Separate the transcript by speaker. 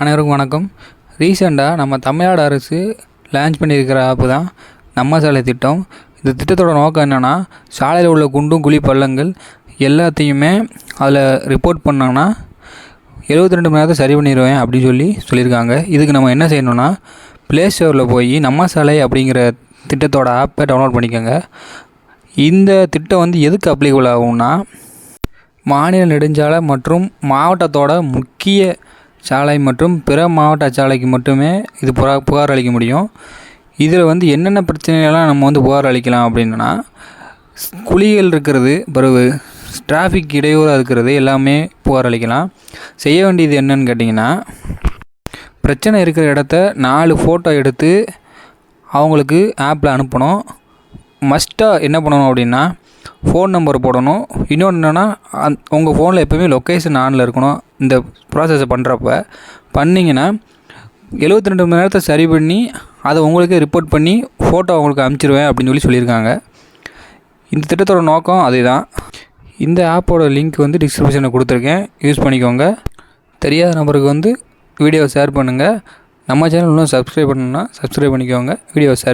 Speaker 1: அனைவருக்கும் வணக்கம். ரீசெண்டாக நம்ம தமிழ்நாடு அரசு லான்ச் பண்ணியிருக்கிற ஆப்பு தான் நம்ம சாலை திட்டம். இந்த திட்டத்தோட நோக்கம் என்னென்னா சாலையில் உள்ள குண்டும் குழி பள்ளங்கள் எல்லாத்தையுமே அதில் ரிப்போர்ட் பண்ணாங்கன்னா எழுபத்தி ரெண்டு மணி நேரத்தை சரி பண்ணிடுவேன் அப்படின்னு சொல்லி சொல்லியிருக்காங்க. இதுக்கு நம்ம என்ன செய்யணும்னா ப்ளே ஸ்டோரில் போய் நம்ம சாலை அப்படிங்கிற திட்டத்தோட ஆப்பை டவுன்லோட் பண்ணிக்கோங்க. இந்த திட்டம் வந்து எதுக்கு அப்ளிகபிள் ஆகும்னா மாநில நெடுஞ்சாலை மற்றும் மாவட்டத்தோட முக்கிய சாலை மற்றும் பிற மாவட்ட சாலைக்கு மட்டுமே இது புகா புகார் அளிக்க முடியும். இதில் வந்து என்னென்ன பிரச்சனைகள்லாம் நம்ம வந்து புகார் அளிக்கலாம் அப்படின்னா குழிகள் இருக்கிறது பிறகு டிராஃபிக் இடையூறாக இருக்கிறது எல்லாமே புகார் அளிக்கலாம். செய்ய வேண்டியது என்னன்னு கேட்டிங்கன்னா பிரச்சனை இருக்கிற இடத்த நாலு ஃபோட்டோ எடுத்து அவங்களுக்கு ஆப்பில் அனுப்பணும். மஸ்ட்டாக என்ன பண்ணணும் அப்படின்னா ஃபோன் நம்பர் போடணும். இன்னொன்று என்னென்னா அந் உங்கள் ஃபோனில் எப்போவுமே லொக்கேஷன் ஆனில் இருக்கணும். இந்த ப்ராசஸை பண்ணுறப்ப பண்ணிங்கன்னா எழுபத்தி ரெண்டு மணி நேரத்தை சரி பண்ணி அதை உங்களுக்கே ரிப்போர்ட் பண்ணி ஃபோட்டோ அவங்களுக்கு அனுப்பிச்சிருவேன் அப்படின்னு சொல்லி சொல்லியிருக்காங்க. இந்த திட்டத்தோட நோக்கம் அதே தான் இந்த ஆப்போட லிங்க் வந்து டிஸ்கிரிப்ஷனில் கொடுத்துருக்கேன். யூஸ் பண்ணிக்கோங்க. தெரியாத நபருக்கு வந்து வீடியோவை ஷேர் பண்ணுங்கள் நம்ம சேனல் இன்னும் சப்ஸ்கிரைப் பண்ணணும்னா சப்ஸ்கிரைப் பண்ணிக்கோங்க. வீடியோவை ஷேர்